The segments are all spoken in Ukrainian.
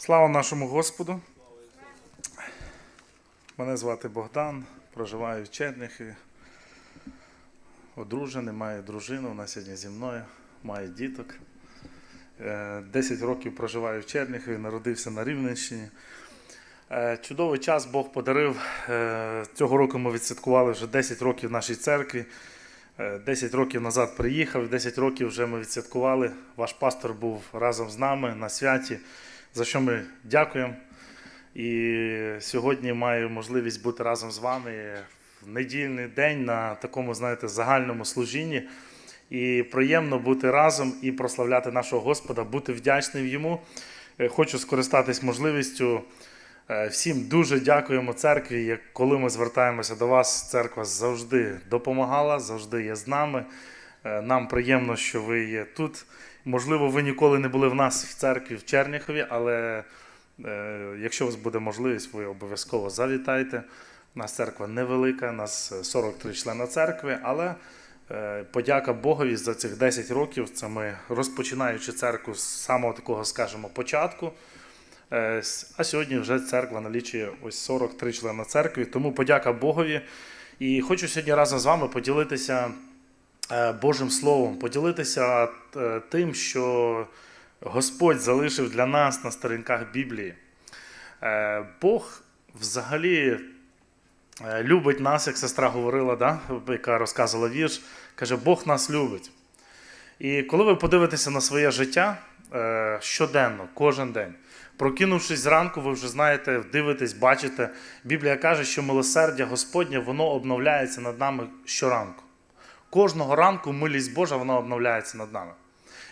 Слава нашому Господу. Мене звати Богдан, проживаю в Черніхові. Одружений, маю дружину, вона сьогодні зі мною, має діток. Е, 10 років проживаю в Черніхові, народився на Рівненщині. Е, Чудовий час Бог подарив. Е, Цього року ми відсвяткували вже 10 років нашій церкві. Е, 10 років назад приїхав, 10 років вже ми відсвяткували. Ваш пастор був разом з нами на святі, за що ми дякуємо. І сьогодні маю можливість бути разом з вами в недільний день на такому, знаєте, загальному служінні. І приємно бути разом і прославляти нашого Господа, бути вдячним йому. Е, Хочу скористатись можливістю. Е, Всім дуже дякуємо церкві. Коли ми звертаємося до вас, церква завжди допомагала, завжди є з нами. Е, Нам приємно, що ви є тут. Можливо, ви ніколи не були в нас в церкві в Черніхові, але е, якщо у вас буде можливість, ви обов'язково завітайте. У нас церква невелика, у нас е, 43 члена церкви, але е, подяка Богові за цих 10 років. Це ми розпочинаючи церкву з самого такого, скажімо, початку. Е, А сьогодні вже церква налічує ось 43 члена церкви, тому подяка Богові. І хочу сьогодні разом з вами поділитися е, Божим Словом, поділитися е, тим, що Господь залишив для нас на сторінках Біблії. Е, Бог взагалі е, любить нас, як сестра говорила, да? яка розказувала вірш, каже, Бог нас любить. І коли ви подивитеся на своє життя е, щоденно, кожен день, прокинувшись зранку, ви вже знаєте, дивитесь, бачите. Біблія каже, що милосердя Господнє воно обновляється над нами щоранку. Кожного ранку милість Божа вона обновляється над нами.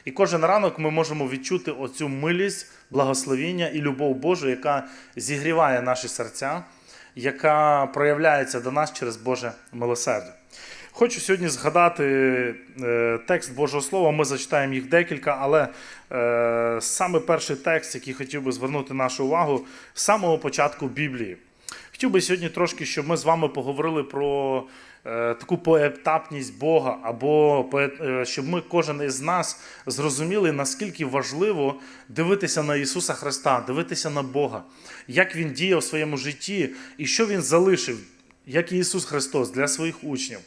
І кожен ранок ми можемо відчути оцю милість, благословіння і любов Божу, яка зігріває наші серця, яка проявляється до нас через Боже милосердя. Хочу сьогодні згадати е, текст Божого Слова. Ми зачитаємо їх декілька, але е, саме перший текст, який хотів би звернути нашу увагу, з самого початку Біблії. Хотів би сьогодні трошки, щоб ми з вами поговорили про таку поетапність Бога, або е, щоб ми, кожен із нас, зрозуміли, наскільки важливо дивитися на Ісуса Христа, дивитися на Бога, як Він діяв в своєму житті і що Він залишив, як і Ісус Христос для своїх учнів.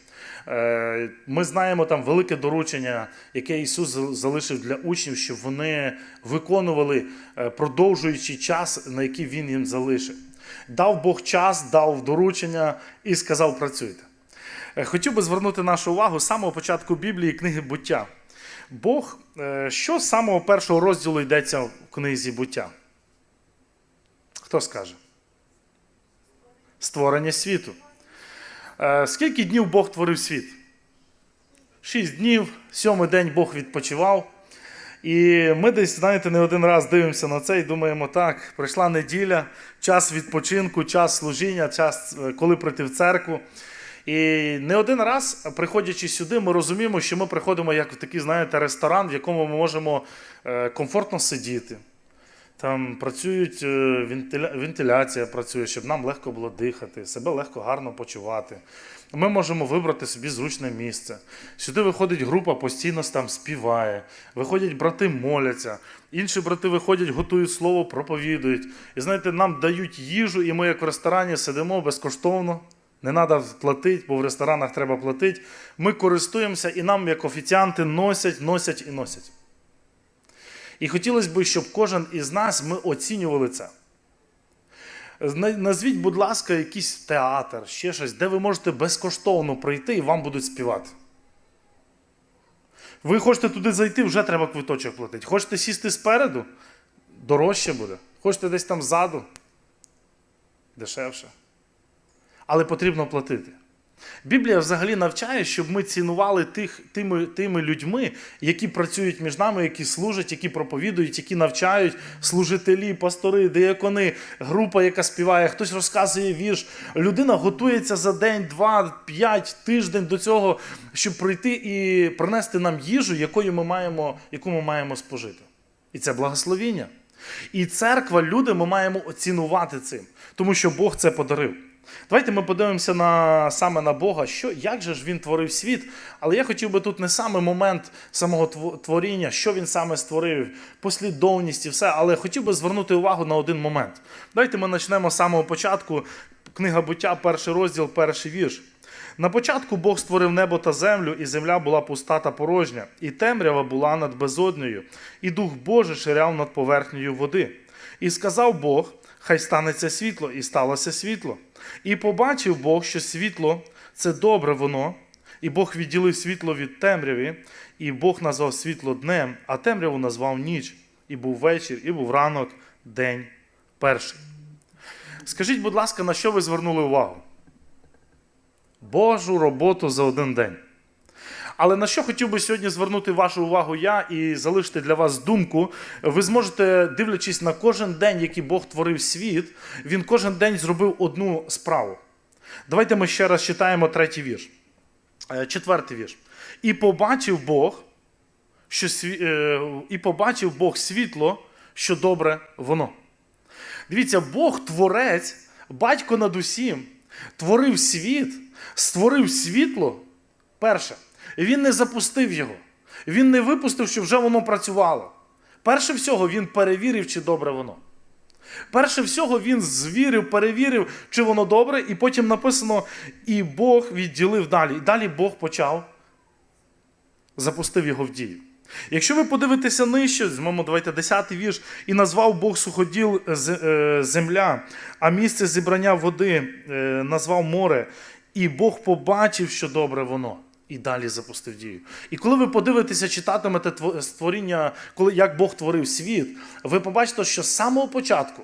Е, Ми знаємо там велике доручення, яке Ісус залишив для учнів, щоб вони виконували, е, продовжуючи час, на який Він їм залишив. Дав Бог час, дав доручення і сказав: працюйте. Е, Хотів би звернути нашу увагу з самого початку Біблії книги буття. Бог, е, що з самого першого розділу йдеться в книзі буття? Хто скаже? Створення світу. Е, Скільки днів Бог творив світ? Шість днів, сьомий день Бог відпочивав. І ми десь, знаєте, не один раз дивимося на це і думаємо, так, прийшла неділя, час відпочинку, час служіння, час, коли прийти в церкву. І не один раз, приходячи сюди, ми розуміємо, що ми приходимо як в такий, знаєте, ресторан, в якому ми можемо е, комфортно сидіти. Там працюють е, вентиляція працює, щоб нам легко було дихати, себе легко гарно почувати. Ми можемо вибрати собі зручне місце. Сюди виходить група, постійно там співає. Виходять брати, моляться. Інші брати виходять, готують слово, проповідують. І знаєте, нам дають їжу, і ми, як в ресторані, сидимо безкоштовно. Не треба платити, бо в ресторанах треба платити. Ми користуємося і нам, як офіціанти, носять, носять і носять. І хотілося б, щоб кожен із нас ми оцінювали це. Назвіть, будь ласка, якийсь театр, ще щось, де ви можете безкоштовно прийти і вам будуть співати. Ви хочете туди зайти, вже треба квиточок платити. Хочете сісти спереду, дорожче буде. Хочете десь там ззаду, дешевше. Але потрібно платити. Біблія взагалі навчає, щоб ми цінували тих, тими, тими людьми, які працюють між нами, які служать, які проповідують, які навчають служителі, пастори, деякони, група, яка співає, хтось розказує вірш. Людина готується за день, два, п'ять, тиждень до цього, щоб прийти і принести нам їжу, якою ми маємо, яку ми маємо спожити. І це благословіння. І церква, люди, ми маємо оцінувати цим, тому що Бог це подарив. Давайте ми подивимося на, саме на Бога, що, як же ж він творив світ. Але я хотів би тут не саме момент самого творіння, що він саме створив, послідовність і все, але хотів би звернути увагу на один момент. Давайте ми почнемо з самого початку. Книга буття, перший розділ, перший вірш. На початку Бог створив небо та землю, і земля була пуста та порожня, і темрява була над безоднею, і дух Божий ширяв над поверхнею води. І сказав Бог: Хай станеться світло, і сталося світло. І побачив Бог, що світло це добре воно, і Бог відділив світло від темряви, і Бог назвав світло днем, а темряву назвав ніч. І був вечір, і був ранок, день перший. Скажіть, будь ласка, на що ви звернули увагу? Божу роботу за один день. Але на що хотів би сьогодні звернути вашу увагу я і залишити для вас думку, ви зможете, дивлячись на кожен день, який Бог творив світ, він кожен день зробив одну справу. Давайте ми ще раз читаємо третій вірш. Е, Четвертий вірш. І побачив Бог, що е, і побачив Бог світло, що добре воно. Дивіться, Бог творець, батько над усім, творив світ, створив світло. Перше, він не запустив його. Він не випустив, що вже воно працювало. Перше всього, він перевірив, чи добре воно. Перше всього, він звірив, перевірив, чи воно добре, і потім написано, і Бог відділив далі. І далі Бог почав, запустив його в дію. Якщо ви подивитеся нижче, візьмемо, давайте 10 вірш, і назвав Бог суходіл е, земля, а місце зібрання води е, назвав море, і Бог побачив, що добре воно. І далі запустив дію. І коли ви подивитеся, читатимете створіння, коли як Бог творив світ, ви побачите, що з самого початку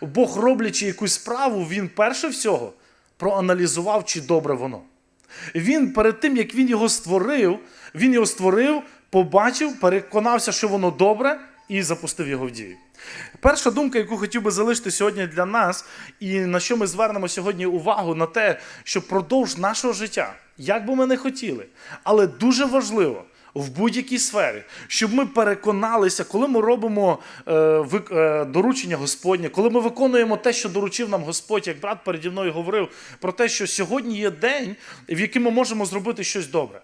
Бог, роблячи якусь справу, він перше всього проаналізував, чи добре воно. Він перед тим, як він його створив, він його створив, побачив, переконався, що воно добре, і запустив його в дію. Перша думка, яку хотів би залишити сьогодні для нас, і на що ми звернемо сьогодні увагу, на те, що продовж нашого життя, як би ми не хотіли, але дуже важливо. В будь-якій сфері, щоб ми переконалися, коли ми робимо е, е, доручення Господнє, коли ми виконуємо те, що доручив нам Господь, як брат переді мною говорив про те, що сьогодні є день, в який ми можемо зробити щось добре.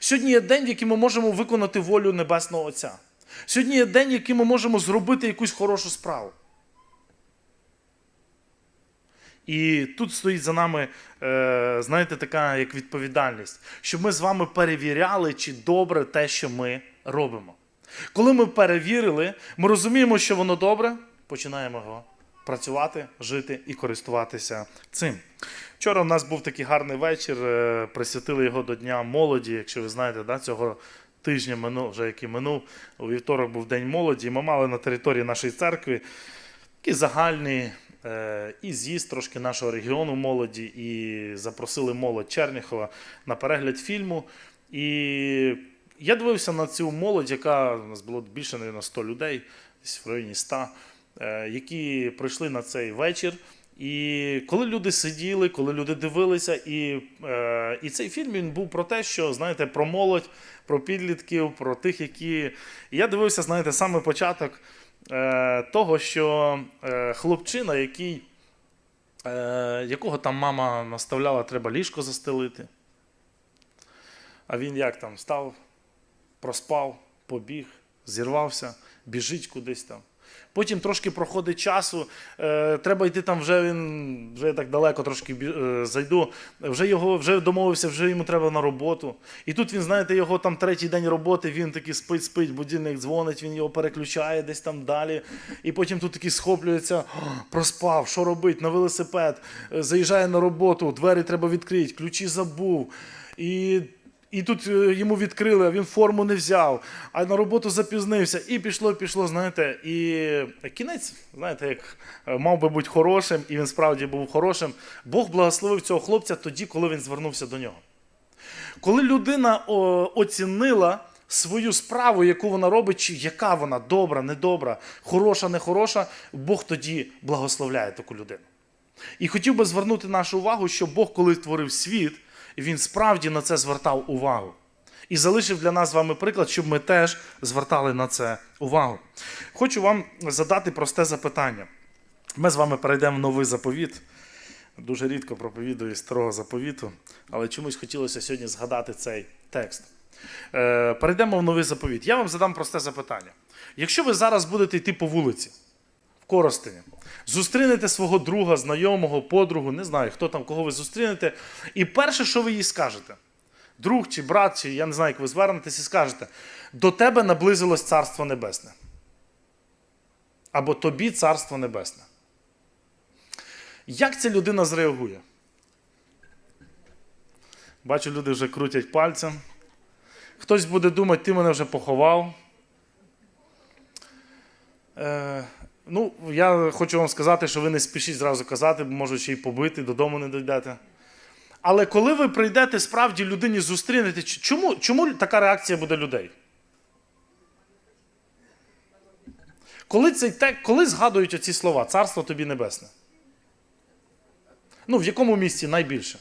Сьогодні є день, в який ми можемо виконати волю Небесного Отця. Сьогодні є день, в який ми можемо зробити якусь хорошу справу. І тут стоїть за нами, е, знаєте, така як відповідальність, щоб ми з вами перевіряли, чи добре те, що ми робимо. Коли ми перевірили, ми розуміємо, що воно добре, починаємо його працювати, жити і користуватися цим. Вчора в нас був такий гарний вечір, е, присвятили його до Дня молоді, якщо ви знаєте, да, цього тижня минув, вже який минув. У вівторок був День молоді. і Ми мали на території нашої церкви такий загальний е, і з'їзд трошки нашого регіону молоді, і запросили молодь Черніхова на перегляд фільму. І я дивився на цю молодь, яка у нас було більше, мабуть, 100 людей, десь в районі 100, е, які прийшли на цей вечір. І коли люди сиділи, коли люди дивилися, і, е, і цей фільм він був про те, що знаєте, про молодь, про підлітків, про тих, які. І я дивився, знаєте, саме початок е, того, що е, хлопчина, який, е, якого там мама наставляла, треба ліжко застелити. А він як там став, проспав, побіг, зірвався, біжить кудись там. Потім трошки проходить часу, е, треба йти там вже він вже так далеко трошки е, зайду. Вже його вже домовився, вже йому треба на роботу. І тут він, знаєте, його там третій день роботи, він такий спить, спить, будильник дзвонить, він його переключає десь там далі. І потім тут такий схоплюється, проспав, що робить, на велосипед, е, заїжджає на роботу, двері треба відкрити, ключі забув. І і тут е, йому відкрили, а він форму не взяв, а на роботу запізнився. І пішло, пішло, знаєте, і кінець, знаєте, як е, мав би бути хорошим, і він справді був хорошим. Бог благословив цього хлопця тоді, коли він звернувся до нього. Коли людина оцінила свою справу, яку вона робить, чи яка вона добра, недобра, хороша, нехороша, Бог тоді благословляє таку людину. І хотів би звернути нашу увагу, що Бог, коли творив світ, він справді на це звертав увагу. І залишив для нас з вами приклад, щоб ми теж звертали на це увагу. Хочу вам задати просте запитання. Ми з вами перейдемо в новий заповіт. Дуже рідко проповідую старого заповіту, але чомусь хотілося сьогодні згадати цей текст. Е, перейдемо в новий заповіт. Я вам задам просте запитання. Якщо ви зараз будете йти по вулиці Коростені, зустрінете свого друга, знайомого, подругу, не знаю, хто там, кого ви зустрінете, і перше, що ви їй скажете, друг чи брат, чи я не знаю, як ви звернетесь і скажете, до тебе наблизилось Царство Небесне. Або тобі Царство Небесне. Як ця людина зреагує? Бачу, люди вже крутять пальцем. Хтось буде думати, ти мене вже поховав. Ну, я хочу вам сказати, що ви не спішіть зразу казати, бо можуть ще й побити, додому не дійдете. Але коли ви прийдете справді людині зустрінете, чому, чому така реакція буде людей? Коли, цей коли згадують оці слова Царство тобі небесне? Ну, в якому місці найбільше?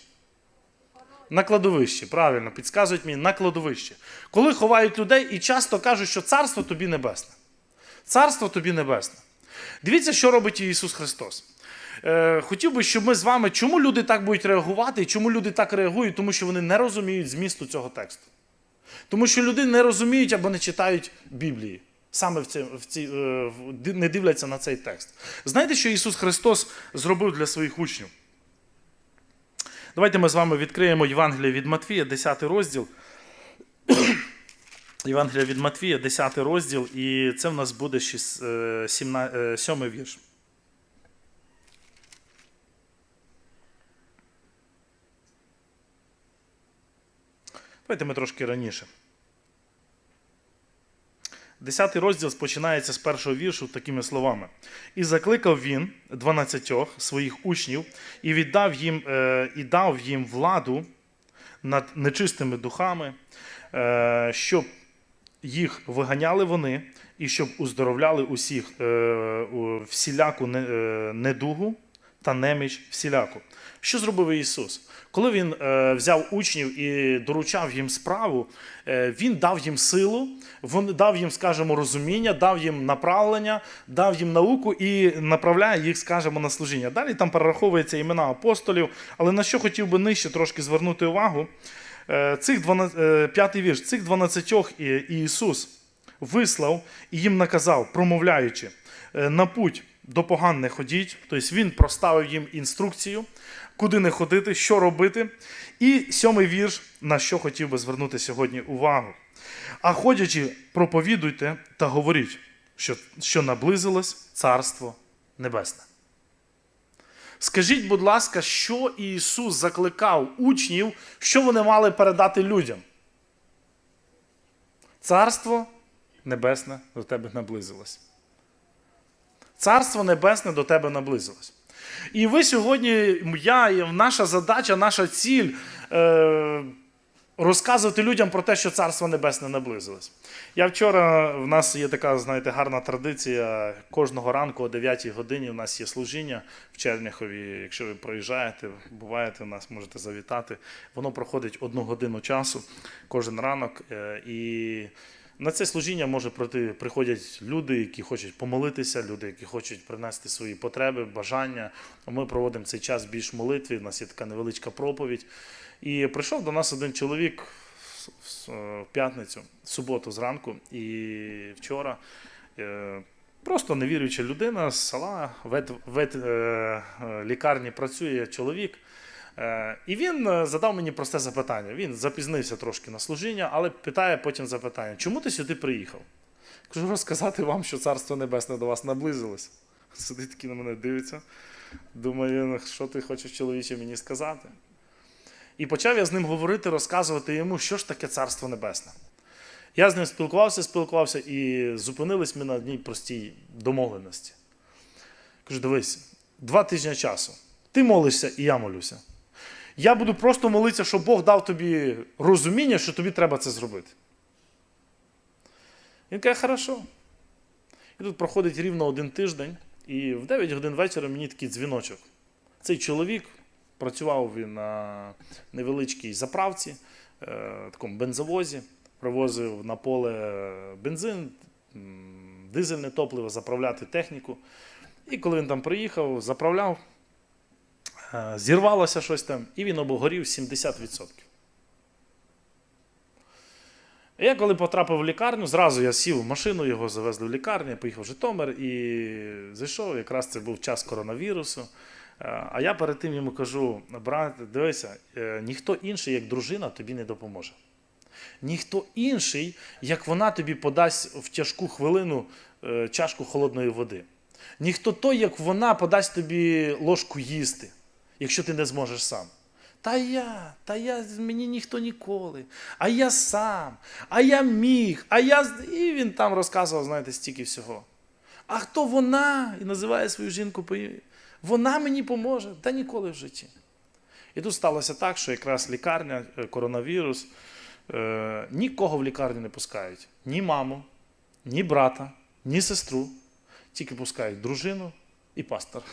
На кладовищі, правильно, підказують мені на кладовищі. Коли ховають людей і часто кажуть, що царство тобі небесне. Царство тобі небесне. Дивіться, що робить Ісус Христос. Е, хотів би, щоб ми з вами, чому люди так будуть реагувати і чому люди так реагують, тому що вони не розуміють змісту цього тексту. Тому що люди не розуміють або не читають Біблії. Саме в ці, в ці, е, не дивляться на цей текст. Знаєте, що Ісус Христос зробив для своїх учнів? Давайте ми з вами відкриємо Євангеліє від Матвія, 10 розділ. Євангелія від Матвія, 10 розділ, і це в нас буде 7 вірш. Давайте ми трошки раніше. Десятий розділ починається з першого віршу такими словами. І закликав він дванадцятьох своїх учнів і віддав їм е, і дав їм владу над нечистими духами, е, щоб їх виганяли вони, і щоб уздоровляли усіх е, всіляку е, недугу та неміч всіляку. Що зробив Ісус? Коли Він е, взяв учнів і доручав їм справу, Він дав їм силу, він дав їм, скажімо, розуміння, дав їм направлення, дав їм науку і направляє їх, скажімо, на служіння. Далі там перераховуються імена апостолів, але на що хотів би нижче трошки звернути увагу. Е, Цих 12, е, п'ятий вірш, цих 12 Ісус вислав і їм наказав, промовляючи, е, на путь до поган не ходіть. Тобто він проставив їм інструкцію, куди не ходити, що робити. І сьомий вірш, на що хотів би звернути сьогодні увагу. А ходячи, проповідуйте та говоріть, що, що наблизилось Царство Небесне. Скажіть, будь ласка, що Ісус закликав учнів, що вони мали передати людям? Царство Небесне до тебе наблизилось. Царство Небесне до тебе наблизилось. І ви сьогодні, я, наша задача, наша ціль е, розказувати людям про те, що Царство Небесне наблизилось. Я вчора, в нас є така, знаєте, гарна традиція. Кожного ранку о 9 годині у нас є служіння в Черняхові. Якщо ви проїжджаєте, буваєте, у нас можете завітати. Воно проходить одну годину часу кожен ранок. е, І на це служіння може пройти, приходять люди, які хочуть помолитися, люди, які хочуть принести свої потреби, бажання. Ми проводимо цей час більш молитві. У нас є така невеличка проповідь. І прийшов до нас один чоловік в- в п'ятницю, в суботу зранку, і вчора. е, Просто невіруюча людина з села, вет, вет, е, е, лікарні працює чоловік. Е, і він е, задав мені просте запитання. Він запізнився трошки на служіння, але питає потім запитання: чому ти сюди приїхав? Кажу, розказати вам, що Царство Небесне до вас наблизилось. Сидить такий на мене дивиться. Думаю, «Ну, що ти хочеш чоловіче мені сказати? І почав я з ним говорити, розказувати йому, що ж таке Царство Небесне. Я з ним спілкувався, спілкувався і зупинились ми на одній простій домовленості. Кажу, дивись, два тижні часу. Ти молишся і я молюся. Я буду просто молитися, щоб Бог дав тобі розуміння, що тобі треба це зробити. Він каже, хорошо. І тут проходить рівно один тиждень, і в 9 годин вечора мені такий дзвіночок. Цей чоловік працював він на невеличкій заправці, е, такому бензовозі, привозив на поле бензин, дизельне топливо, заправляти техніку. І коли він там приїхав, заправляв, е, зірвалося щось там, і він обгорів 70%. Я коли потрапив в лікарню, зразу я сів в машину, його завезли в лікарню, я поїхав в Житомир і зайшов. Якраз це був час коронавірусу. Е, А я перед тим йому кажу: брат, дивися, е, ніхто інший, як дружина, тобі не допоможе. Ніхто інший, як вона тобі подасть в тяжку хвилину е, чашку холодної води. Ніхто той, як вона подасть тобі ложку їсти, якщо ти не зможеш сам. Та я, та я, мені ніхто ніколи. А я сам, а я міг, а я. І він там розказував, знаєте, стільки всього. А хто вона? І називає свою жінку по. Вона мені поможе, та ніколи в житті. І тут сталося так, що якраз лікарня, е, коронавірус, е, нікого в лікарню не пускають. Ні маму, ні брата, ні сестру. Тільки пускають дружину і пастора.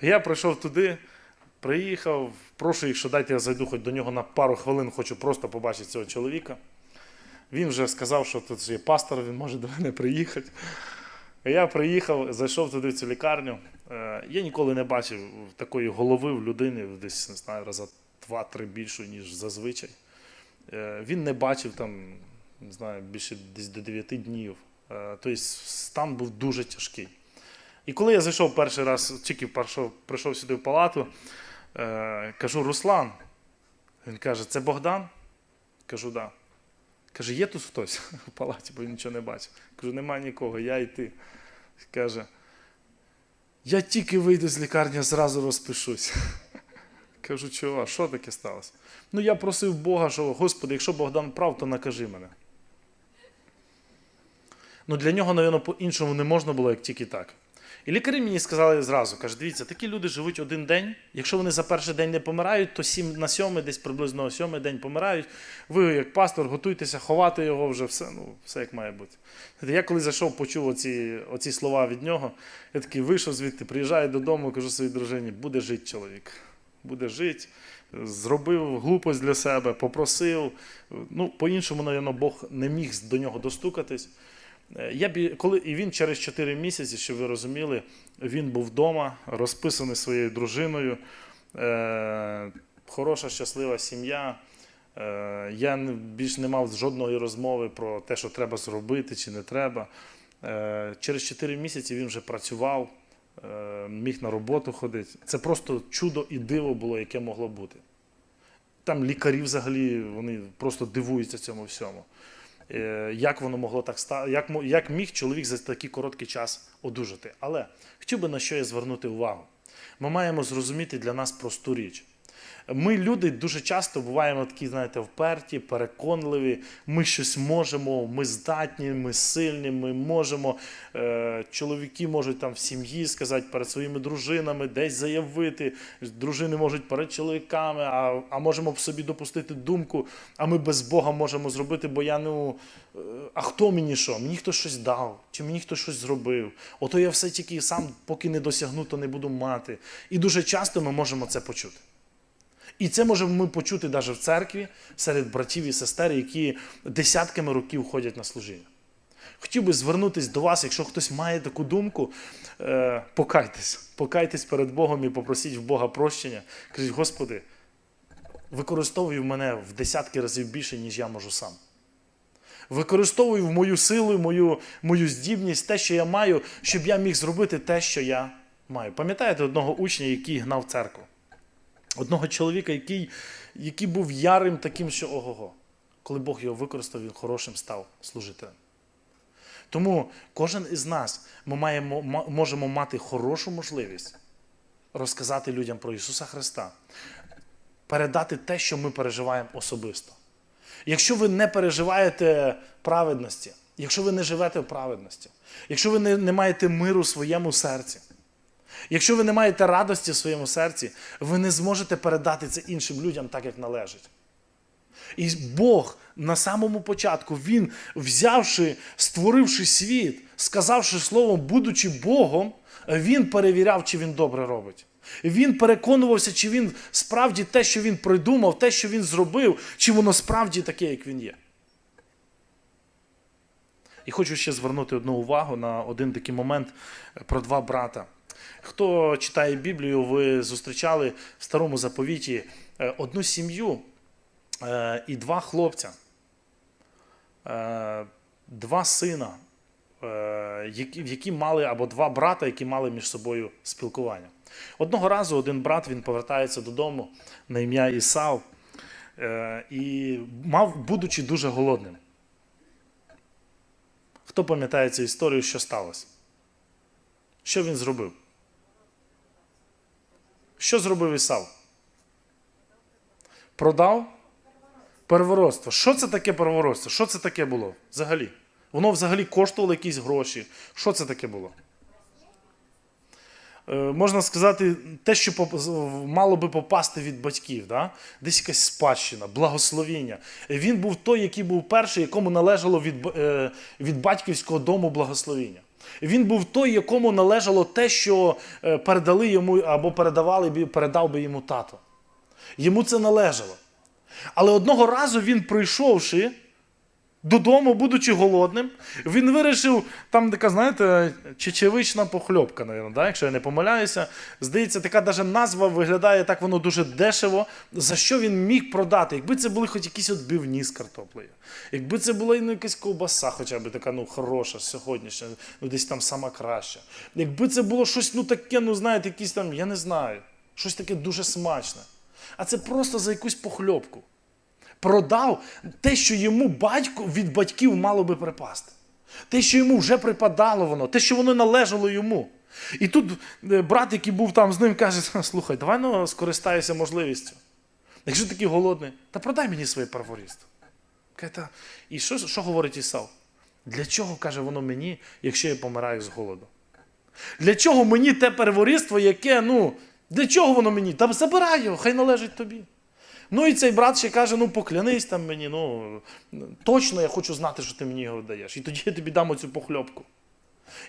Я прийшов туди, приїхав, прошу їх, що дайте я зайду хоч до нього на пару хвилин, хочу просто побачити цього чоловіка. Він вже сказав, що тут є пастор, він може до мене приїхати. Я приїхав, зайшов туди в цю лікарню. Е, Я ніколи не бачив такої голови в людини, десь не знаю, раза два-три більшу, ніж зазвичай. Е, Він не бачив там, не знаю, більше десь до 9 днів. Е, Тобто стан був дуже тяжкий. І коли я зайшов перший раз, тільки прийшов, сюди в палату, кажу: Руслан. Він каже, це Богдан? Кажу, да. Каже, є тут хтось в палаті, бо він нічого не бачив. Кажу, немає нікого, я і ти. Каже, я тільки вийду з лікарні, зразу розпишусь. Кажу, чого, що таке сталося? Ну, я просив Бога, що, Господи, якщо Богдан прав, то накажи мене. Ну, для нього, напевно, по-іншому не можна було, як тільки так. І лікарі мені сказали зразу: каже, дивіться, такі люди живуть один день. Якщо вони за перший день не помирають, то сім на сьомий, десь приблизно сьомий день помирають. Ви, як пастор, готуйтеся ховати його вже все, ну, все як має бути. Я коли зайшов, почув оці, оці слова від нього, я такий вийшов звідти, приїжджаю додому, кажу своїй дружині, буде жити чоловік. Буде жити. Зробив глупость для себе, попросив. Ну, по-іншому, напевно, Бог не міг до нього достукатись. Е, Я б, коли, і він через 4 місяці, щоб ви розуміли, він був вдома, розписаний своєю дружиною. Е, хороша, щаслива сім'я. Е, я більш не мав жодної розмови про те, що треба зробити чи не треба. Е, через 4 місяці він вже працював, е, міг на роботу ходити. Це просто чудо і диво було, яке могло бути. Там лікарі взагалі вони просто дивуються цьому всьому. Е, Як воно могло так стати, як, як міг чоловік за такий короткий час одужати. Але хотів би на що я звернути увагу. Ми маємо зрозуміти для нас просту річ. Ми, люди, дуже часто буваємо такі, знаєте, вперті, переконливі. Ми щось можемо, ми здатні, ми сильні, ми можемо. Е, чоловіки можуть там в сім'ї сказати перед своїми дружинами, десь заявити. Дружини можуть перед чоловіками, а, а можемо в собі допустити думку, а ми без Бога можемо зробити, бо я ну. А хто мені що? Мені хтось щось дав, чи мені хтось щось зробив. Ото я все тільки сам, поки не досягну, то не буду мати. І дуже часто ми можемо це почути. І це можемо ми почути навіть в церкві серед братів і сестер, які десятками років ходять на служіння. Хотів би звернутися до вас, якщо хтось має таку думку, е, покайтесь, покайтесь перед Богом і попросіть в Бога прощення. Кажіть, Господи, використовуй мене в десятки разів більше, ніж я можу сам. Використовуй мою силу, мою, мою здібність, те, що я маю, щоб я міг зробити те, що я маю. Пам'ятаєте одного учня, який гнав церкву? Одного чоловіка, який, який був ярим таким, що ого-го. Коли Бог його використав, він хорошим став служителем. Тому кожен із нас ми маємо, можемо мати хорошу можливість розказати людям про Ісуса Христа, передати те, що ми переживаємо особисто. Якщо ви не переживаєте праведності, якщо ви не живете в праведності, якщо ви не, не маєте миру в своєму серці, Якщо ви не маєте радості в своєму серці, ви не зможете передати це іншим людям так, як належить. І Бог на самому початку, Він, взявши, створивши світ, сказавши словом, будучи Богом, Він перевіряв, чи він добре робить. Він переконувався, чи він справді те, що він придумав, те, що він зробив, чи воно справді таке, як він є. І хочу ще звернути одну увагу на один такий момент про два брата. Хто читає Біблію, ви зустрічали в старому заповіті е, одну сім'ю е, і два хлопця, е, два сина, які, мали або два брата, які мали між собою спілкування. Одного разу один брат він повертається додому на ім'я Ісав і мав, будучи дуже голодним. Хто пам'ятає цю історію, що сталося? Що він зробив? Що зробив Ісав? Продав первородство. Що це таке первородство? Що це таке було взагалі? Воно взагалі коштувало якісь гроші. Що це таке було? Е, Можна сказати, те, що мало би попасти від батьків, да? десь якась спадщина, благословіння. Він був той, який був перший, якому належало від, е, від батьківського дому благословіння. Він був той, якому належало те, що е, передали йому або передавали, передав би йому тато. Йому це належало. Але одного разу він, прийшовши додому, будучи голодним, він вирішив, там така, знаєте, чечевична похльопка, навіть, да? якщо я не помиляюся. Здається, така даже назва виглядає так воно дуже дешево. За що він міг продати? Якби це були хоч якісь відбивні з картоплею, якби це була ну, якась ковбаса, хоча б така ну, хороша, сьогоднішня, ну десь там сама краща. Якби це було щось ну таке, ну знаєте, якісь там, я не знаю, щось таке дуже смачне. А це просто за якусь похльопку продав те, що йому батько від батьків мало би припасти. Те, що йому вже припадало воно, те, що воно належало йому. І тут е, брат, який був там з ним, каже: слухай, давай ну, скористаюся можливістю. Якщо такий голодний, та продай мені своє перворідство. І що, що говорить Ісав? Для чого, каже воно мені, якщо я помираю з голоду? Для чого мені те перворідство, яке, ну, для чого воно мені? Та забирай його, хай належить тобі. Ну і цей брат ще каже: ну поклянись там мені, ну точно я хочу знати, що ти мені його даєш. І тоді я тобі дам оцю похльопку.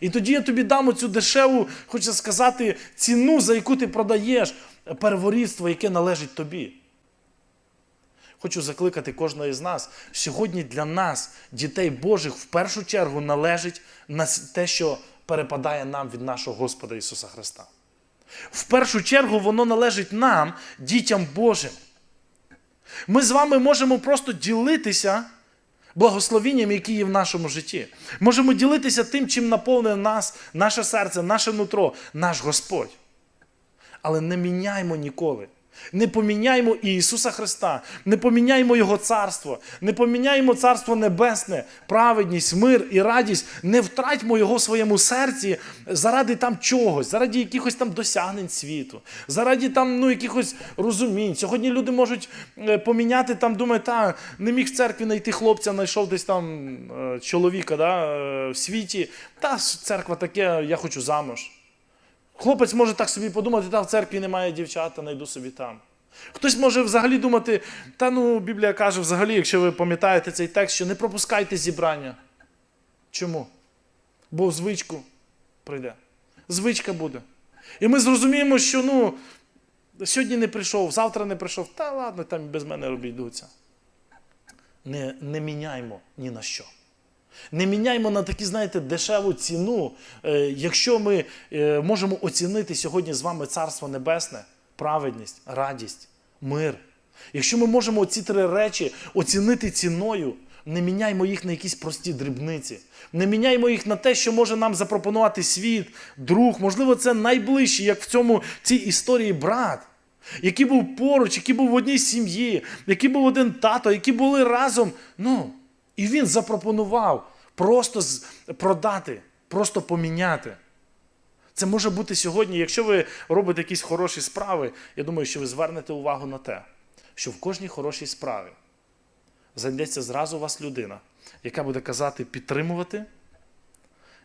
І тоді я тобі дам оцю дешеву, хочу сказати, ціну, за яку ти продаєш перворідство, яке належить тобі. Хочу закликати кожного із нас. Сьогодні для нас, дітей Божих, в першу чергу належить на те, що перепадає нам від нашого Господа Ісуса Христа. В першу чергу воно належить нам, дітям Божим. Ми з вами можемо просто ділитися благословінням, які є в нашому житті. Можемо ділитися тим, чим наповнене нас, наше серце, наше нутро, наш Господь. Але не міняймо ніколи. Не поміняймо Ісуса Христа, не поміняймо Його царство, не поміняймо Царство Небесне, праведність, мир і радість, не втратьмо Його в своєму серці заради там чогось, заради якихось там досягнень світу, заради там ну, якихось розумінь. Сьогодні люди можуть е, поміняти там, думають, та не міг в церкві знайти хлопця, знайшов десь там е, чоловіка да, е, в світі. Та церква таке, я хочу замуж. Хлопець може так собі подумати, та в церкві немає дівчата, найду собі там. Хтось може взагалі думати, та ну Біблія каже, взагалі, якщо ви пам'ятаєте цей текст, що не пропускайте зібрання. Чому? Бо в звичку прийде. Звичка буде. І ми зрозуміємо, що ну, сьогодні не прийшов, завтра не прийшов, та ладно, там без мене обійдуться. Не, не міняймо ні на що. Не міняймо на такі, знаєте, дешеву ціну, е, якщо ми е, можемо оцінити сьогодні з вами Царство Небесне, праведність, радість, мир. Якщо ми можемо ці три речі оцінити ціною, не міняймо їх на якісь прості дрібниці. Не міняймо їх на те, що може нам запропонувати світ, друг. Можливо, це найближчий, як в цьому цій історії брат, який був поруч, який був в одній сім'ї, який був один тато, які були разом. Ну, і він запропонував просто продати, просто поміняти. Це може бути сьогодні, якщо ви робите якісь хороші справи, я думаю, що ви звернете увагу на те, що в кожній хорошій справі знайдеться зразу у вас людина, яка буде казати підтримувати,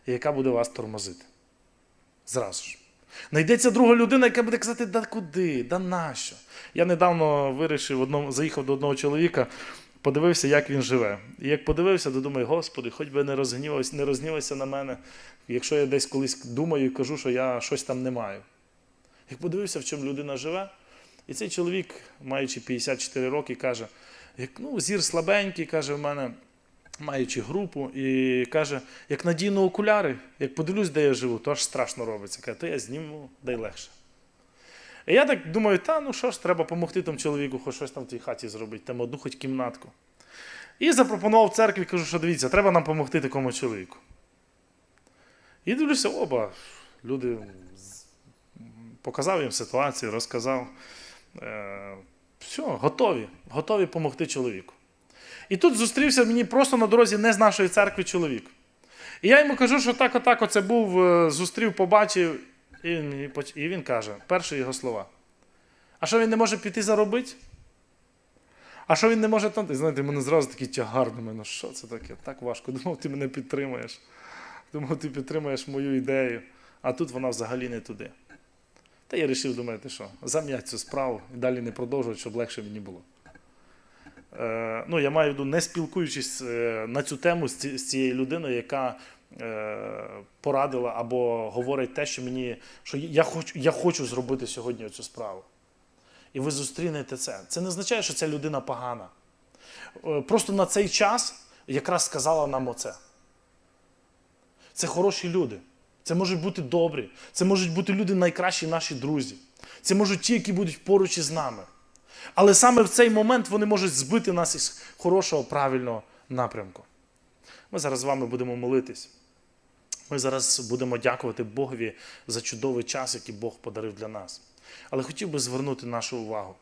і яка буде вас тормозити. Зразу ж. Найдеться друга людина, яка буде казати, да куди, да нащо. Я недавно вирішив, одному, заїхав до одного чоловіка, подивився, як він живе. І як подивився, то думаю, Господи, хоч би не розгнівався, не розгнівайся на мене, якщо я десь колись думаю і кажу, що я щось там не маю. Як подивився, в чому людина живе, і цей чоловік, маючи 54 роки, каже: як, ну, зір слабенький, каже в мене, маючи групу, і каже: як надійно окуляри, як подивлюсь, де я живу, то аж страшно робиться. Каже, то я зніму, дай легше. І я так думаю, та ну що ж, треба допомогти тому чоловіку, хоч щось там в тій хаті зробити, там одну хоч кімнатку. І запропонував церкві, кажу, що дивіться, треба нам допомогти такому чоловіку. І дивлюся, оба, люди показав їм ситуацію, розказав. Е, все, готові, готові допомогти чоловіку. І тут зустрівся мені просто на дорозі не з нашої церкви чоловік. І я йому кажу, що так, отак, оце був, е, зустрів, побачив, і він, і він каже, перші його слова. А що він не може піти заробити? А що він не може там? Знаєте, мене зразу такий тягар на мене. Що це таке? Так важко. Думав, ти мене підтримаєш. Думав, ти підтримаєш мою ідею, а тут вона взагалі не туди. Та я вирішив, думаєте, що зам'ять цю справу і далі не продовжувати, щоб легше мені було. Е, ну, я маю в виду, не спілкуючись е, на цю тему з, ці, з цією людиною, яка порадила або говорить те, що мені, що я хочу, я хочу зробити сьогодні цю справу. І ви зустрінете це. Це не означає, що ця людина погана. Е, Просто на цей час якраз сказала нам оце. Це хороші люди. Це можуть бути добрі. Це можуть бути люди найкращі наші друзі. Це можуть ті, які будуть поруч із нами. Але саме в цей момент вони можуть збити нас із хорошого, правильного напрямку. Ми зараз з вами будемо молитись. Ми зараз будемо дякувати Богові за чудовий час, який Бог подарив для нас. Але хотів би звернути нашу увагу.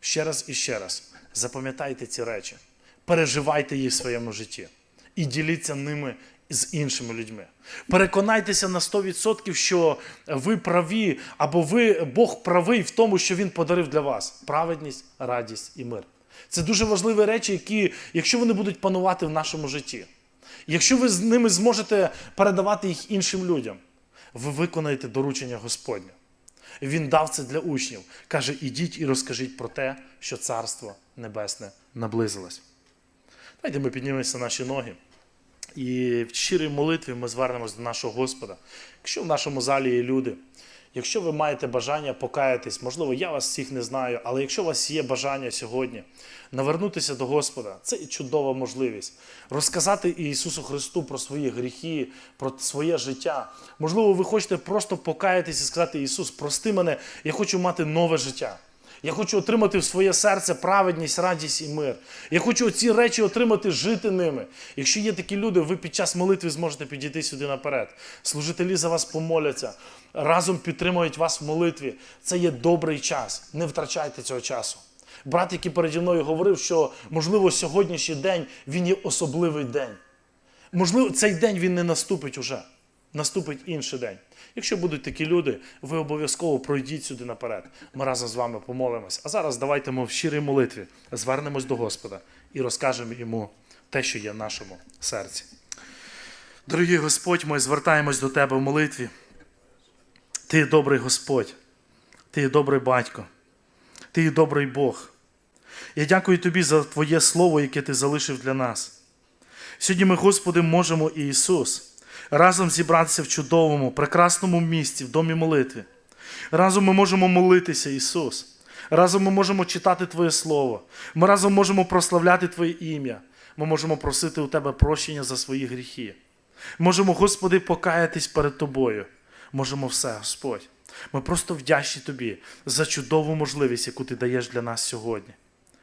Ще раз і ще раз запам'ятайте ці речі, переживайте їх в своєму житті і діліться ними з іншими людьми. Переконайтеся на 100%, що ви праві, або ви Бог правий в тому, що Він подарив для вас праведність, радість і мир. Це дуже важливі речі, які, якщо вони будуть панувати в нашому житті, якщо ви з ними зможете передавати їх іншим людям, ви виконаєте доручення Господнє. Він дав це для учнів. Каже: ідіть і розкажіть про те, що Царство Небесне наблизилось. Давайте ми піднімемося на наші ноги. І в щирій молитві ми звернемось до нашого Господа. Якщо в нашому залі є люди, якщо ви маєте бажання покаятись, можливо, я вас всіх не знаю, але якщо у вас є бажання сьогодні навернутися до Господа, це чудова можливість розказати Ісусу Христу про свої гріхи, про своє життя. Можливо, ви хочете просто покаятись і сказати: Ісус, прости мене, я хочу мати нове життя. Я хочу отримати в своє серце праведність, радість і мир. Я хочу ці речі отримати, жити ними. Якщо є такі люди, ви під час молитви зможете підійти сюди наперед. Служителі за вас помоляться, разом підтримують вас в молитві. Це є добрий час. Не втрачайте цього часу. Брат, який переді мною говорив, що можливо сьогоднішній день він є особливий день. Можливо, цей день він не наступить уже. Наступить інший день. Якщо будуть такі люди, ви обов'язково пройдіть сюди наперед. Ми разом з вами помолимось. А зараз давайте ми в щирій молитві звернемось до Господа і розкажемо йому те, що є в нашому серці. Дорогий Господь, ми звертаємось до Тебе в молитві. Ти добрий Господь, Ти є добрий батько, Ти добрий Бог. Я дякую Тобі за Твоє Слово, яке Ти залишив для нас. Сьогодні ми, Господи, можемо і Ісус разом зібратися в чудовому, прекрасному місці, в домі молитви. Разом ми можемо молитися, Ісус. Разом ми можемо читати Твоє Слово. Ми разом можемо прославляти Твоє ім'я. Ми можемо просити у Тебе прощення за свої гріхи. Можемо, Господи, покаятись перед Тобою. Можемо все, Господь. Ми просто вдячні Тобі за чудову можливість, яку Ти даєш для нас сьогодні.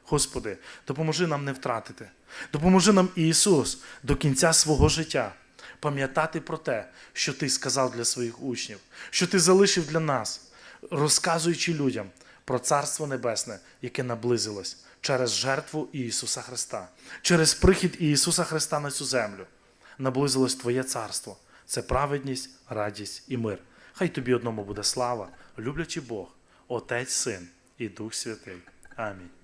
Господи, допоможи нам не втратити. Допоможи нам, Ісус, до кінця свого життя пам'ятати про те, що Ти сказав для своїх учнів, що Ти залишив для нас, розказуючи людям про Царство Небесне, яке наблизилось через жертву Ісуса Христа, через прихід Ісуса Христа на цю землю. Наблизилось Твоє царство. Це праведність, радість і мир. Хай тобі одному буде слава, люблячи Бог, Отець, Син і Дух Святий. Амінь.